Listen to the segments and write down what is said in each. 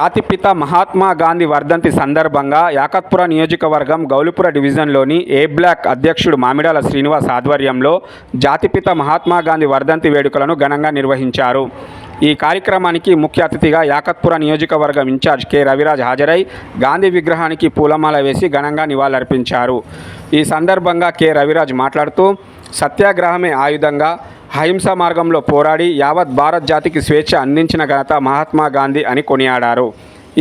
జాతిపిత మహాత్మా గాంధీ వర్ధంతి సందర్భంగా యాకత్పుర నియోజకవర్గం గౌలిపుర డివిజన్లోని ఏ బ్లాక్ అధ్యక్షుడు మామిడాల శ్రీనివాస్ ఆధ్వర్యంలో జాతిపిత మహాత్మా గాంధీ వర్ధంతి వేడుకలను ఘనంగా నిర్వహించారు. ఈ కార్యక్రమానికి ముఖ్య అతిథిగా యాకత్పుర నియోజకవర్గం ఇన్ఛార్జ్ కె రవిరాజ్ హాజరై గాంధీ విగ్రహానికి పూలమాల వేసి ఘనంగా నివాళులర్పించారు. ఈ సందర్భంగా కె రవిరాజ్ మాట్లాడుతూ సత్యాగ్రహమే ఆయుధంగా అహింసా మార్గంలో పోరాడి యావత్ భారత్ జాతికి స్వేచ్ఛ అందించిన ఘనత మహాత్మా గాంధీ అని కొనియాడారు.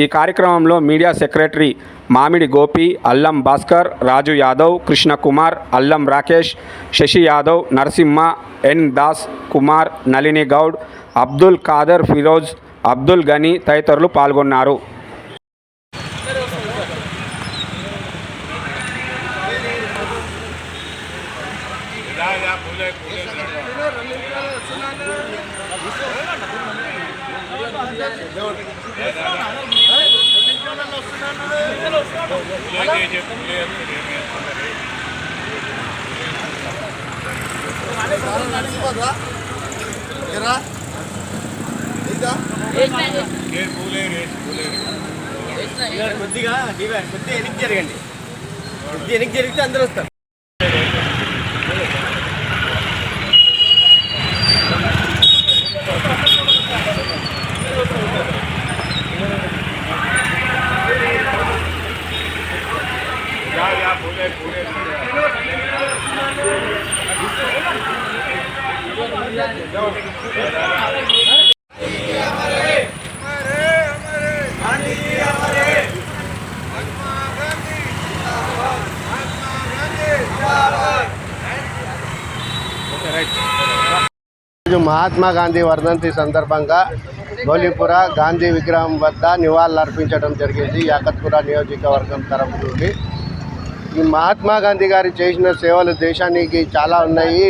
ఈ కార్యక్రమంలో మీడియా సెక్రటరీ మామిడి గోపి అల్లం భాస్కర్ రాజు యాదవ్ కృష్ణకుమార్ అల్లం రాకేష్ శశి యాదవ్ నరసింహ ఎన్ దాస్ కుమార్ నళిని గౌడ్ అబ్దుల్ ఖాదర్ ఫిరోజ్ అబ్దుల్ గనీ తదితరులు పాల్గొన్నారు. కొద్దిగా కొద్దిగా వెనక్కి జరగండి. కొద్దిగా వెనక్కి జరిగితే అందరూ వస్తారు. ఈరోజు మహాత్మా గాంధీ వర్ధంతి సందర్భంగా గౌలీపుర గాంధీ విగ్రహం వద్ద నివాళులు అర్పించడం జరిగింది యాకత్పుర నియోజకవర్గం తరపు నుండి. ఈ మహాత్మా గాంధీ గారు చేసిన సేవలు దేశానికి చాలా ఉన్నాయి.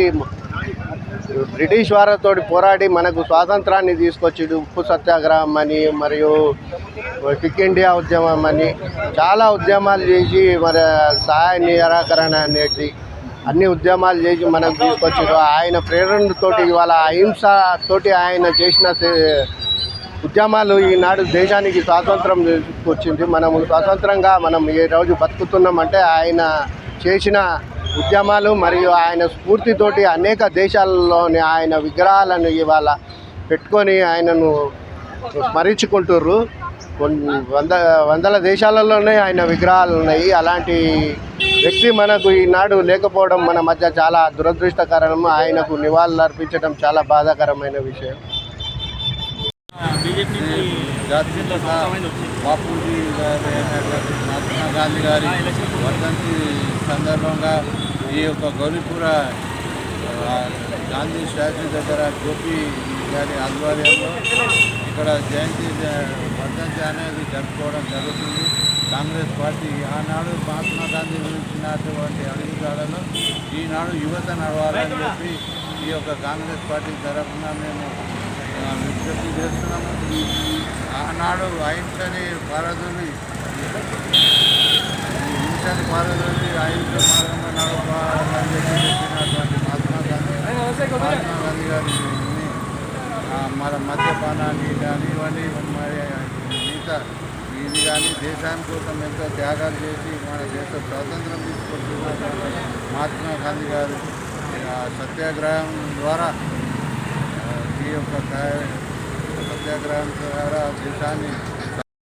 బ్రిటిష్ వారితో పోరాడి మనకు స్వాతంత్రాన్ని తీసుకొచ్చిండు ఉప్పు సత్యాగ్రహం అని మరియు క్విక్ ఇండియా ఉద్యమం అని చాలా ఉద్యమాలు చేసి మరి సహాయ నిరాకరణ అనేది అన్ని ఉద్యమాలు చేసి మనకు తీసుకొచ్చారు. ఆయన ప్రేరణతోటి ఇవాళ అహింస తోటి ఆయన చేసిన ఉద్యమాలు ఈనాడు దేశానికి స్వాతంత్రం వచ్చింది మనము స్వతంత్రంగా మనం ఏ రోజు బతుకుతున్నామంటే ఆయన చేసిన ఉద్యమాలు మరియు ఆయన స్ఫూర్తితోటి అనేక దేశాలలోని ఆయన విగ్రహాలను ఇవాళ పెట్టుకొని ఆయనను స్మరించుకుంటుర్రు. కొన్ని వంద వందల దేశాలలోనే ఆయన విగ్రహాలు ఉన్నాయి. అలాంటి వ్యక్తి మనకు ఈనాడు లేకపోవడం మన మధ్య చాలా దురదృష్టకరం. ఆయనకు నివాళులు అర్పించడం చాలా బాధాకరమైన విషయం. జాతీయ బాపూజీ గారి మహాత్మా గాంధీ గారి వర్ధంతి సందర్భంగా ఈ యొక్క గౌరీపుర గాంధీ స్టాచ్యూ దగ్గర గోపి గారి ఆధ్వర్యంలో ఇక్కడ జయంతి వర్ధంతి అనేది జరుపుకోవడం జరుగుతుంది. కాంగ్రెస్ పార్టీ ఆనాడు మహాత్మా గాంధీ గురించినటువంటి అడుగుదాడలో ఈనాడు యువత నడవాలని చెప్పి ఈ యొక్క కాంగ్రెస్ పార్టీ తరఫున మేము ఆ, విజ్ఞప్తి చేస్తున్నాము ఆనాడు అహింసని పారదోలి హింసని భారతుని అహింస మార్గంలో నడపాలని చెప్పి చెప్పినటువంటి మహాత్మా గాంధీ మహాత్మా గాంధీ గారి మన మద్యపానాన్ని కానివ్వండి మరి మిగతా ఇది కానీ దేశాని కోసం ఎంతో త్యాగాలు చేసి మన దేశ స్వాతంత్రం తీసుకొస్తున్నటువంటి మహాత్మా గాంధీ గారు ఆ, సత్యాగ్రహం ద్వారా యొక్క కా- సత్యాగ్రహం ద్వారా దేశాన్ని